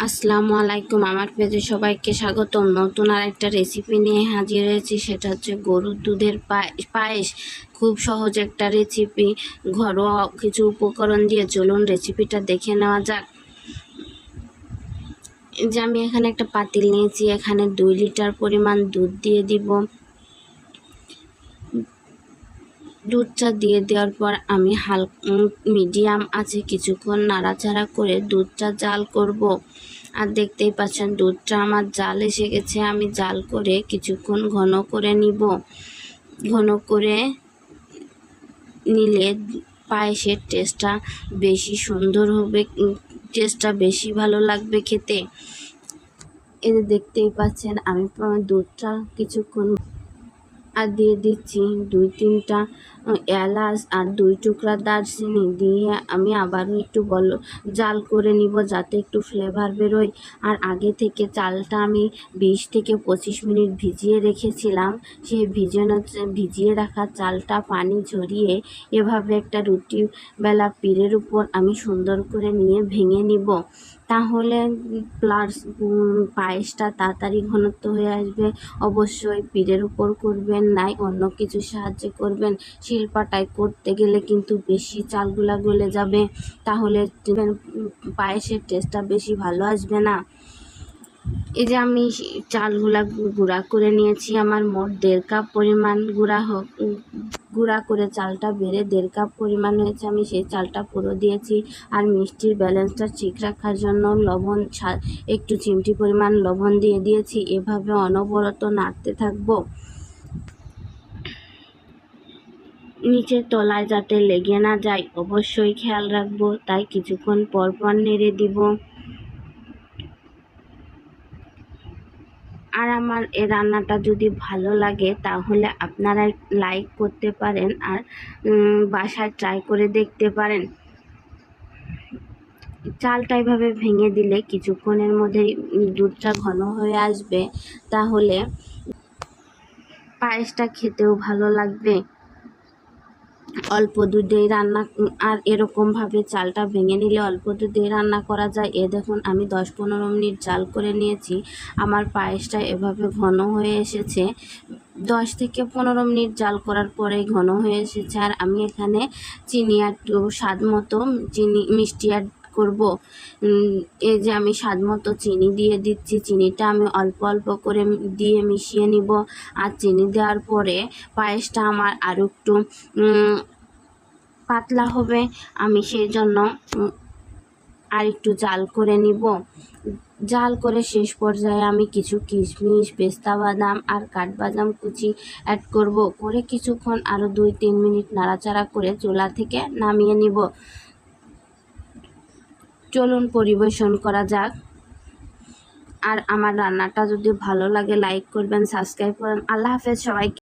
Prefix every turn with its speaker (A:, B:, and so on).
A: আসসালামু আলাইকুম, আমার পেজে সবাইকে স্বাগতম। নতুন আর একটা রেসিপি নিয়ে হাজির হয়েছি, সেটা হচ্ছে গরুর দুধের পায়ে- পায়েস। খুব সহজ একটা রেসিপি ঘরোয়া কিছু উপকরণ দিয়ে চলুন রেসিপিটা দেখে নেওয়া যাক। যে আমি এখানে একটা পাতিল নিয়েছি, এখানে দুই লিটার পরিমাণ দুধ দিয়ে দিব। দুধটা দিয়ে দেওয়ার পর আমি হাল মিডিয়াম আছে কিছুক্ষণ নাড়াচাড়া করে দুধটা জাল করব। আর দেখতেই পাচ্ছেন দুধটা আমার জাল এসে গেছে, আমি জাল করে কিছুক্ষণ ঘন করে নিব। ঘন করে নিলে পায়েসের টেস্টটা বেশি সুন্দর হবে টেস্টটা বেশি ভালো লাগবে খেতে। যে দেখতেই পাচ্ছেন আমি দুধটা কিছুক্ষণ আর দিয়ে দিচ্ছি দুই তিনটা এলাচ আর দুই টুকরা দারচিনি দিয়ে আমি আবারও একটু বল, জাল করে নিব যাতে একটু ফ্লেভার বেরোয়। আর আগে থেকে চালটা আমি বিশ থেকে পঁচিশ মিনিট ভিজিয়ে রেখেছিলাম। সেই ভিজানো ভিজিয়ে রাখা চালটা পানি ঝরিয়ে এভাবে একটা রুটি বেলা পীরের উপর আমি সুন্দর করে নিয়ে ভেঙে নিব। তাহলে প্লাস পায়েসটা তাড়াতাড়ি ঘনত্ব হয়ে আসবে। অবশ্যই পীরের উপর করবেন। নাই, অন্য কিছু সাহায্য করবেন। শিলপাটায় করতে গেলে কিন্তু বেশি চালগুলা গলে যাবে। তাহলে পায়েসের টেস্টটা বেশি ভালো আসবে না। এই যে আমি চালগুলা গুঁড়া করে নিয়েছি, আমার মোট দেড় কাপ পরিমাণ গুঁড়া হোক, গুঁড়া করে চালটা বেড়ে দেড় কাপ পরিমাণ হয়েছে। আমি সেই চালটা পুরো দিয়েছি আর মিষ্টির ব্যালেন্সটা ঠিক রাখার জন্য লবণ একটু চিমটি পরিমাণ লবণ দিয়ে দিয়েছি। এভাবে অনবরত নাড়তে থাকব। নিচের তলায় যাতে লেগে না যায়, অবশ্যই খেয়াল রাখব। তাই কিছুক্ষণ পর পর নেড়ে দিব। আর আমার এ রান্নাটা যদি ভালো লাগে, তাহলে আপনারা লাইক করতে পারেন আর বাসায় ট্রাই করে দেখতে পারেন। চালটা এভাবে ভেঙে দিলে কিছুক্ষণের মধ্যেই দুধটা ঘন হয়ে আসবে। তাহলে পায়েসটা খেতেও ভালো লাগবে। অল্প দুধেই রান্না, আর এরকমভাবে চালটা ভেঙে নিলে অল্প দুধেই রান্না করা যায়। এ দেখুন, আমি দশ পনেরো মিনিট জাল করে নিয়েছি। আমার পায়েসটা এভাবে ঘন হয়ে এসেছে। দশ থেকে পনেরো মিনিট জাল করার পরে ঘন হয়ে এসেছে। আর আমি এখানে চিনি আর স্বাদ মতো চিনি, মিষ্টি অ্যাড করব। এই যে আমি স্বাদ মতো চিনি দিয়ে দিচ্ছি, চিনিটা আমি অল্প অল্প করে দিয়ে মিশিয়ে নিব। আর চিনি দেওয়ার পরে পায়েসটা আমার আরও একটু পাতলা হবে। আমি সেই জন্য আর একটু জাল করে নিব। জাল করে শেষ পর্যায়ে আমি কিছু কিশমিশ, পেস্তা বাদাম আর কাঠবাদাম কুচি অ্যাড করব। করে কিছুক্ষণ আরও দুই তিন মিনিট নাড়াচাড়া করে চুলা থেকে নামিয়ে নিব। চলুন পরিবেশন করা যাক। আর আমার রান্নাটা যদি ভালো লাগে লাইক করবেন সাবস্ক্রাইব করবেন। আল্লাহ হাফেজ সবাইকে।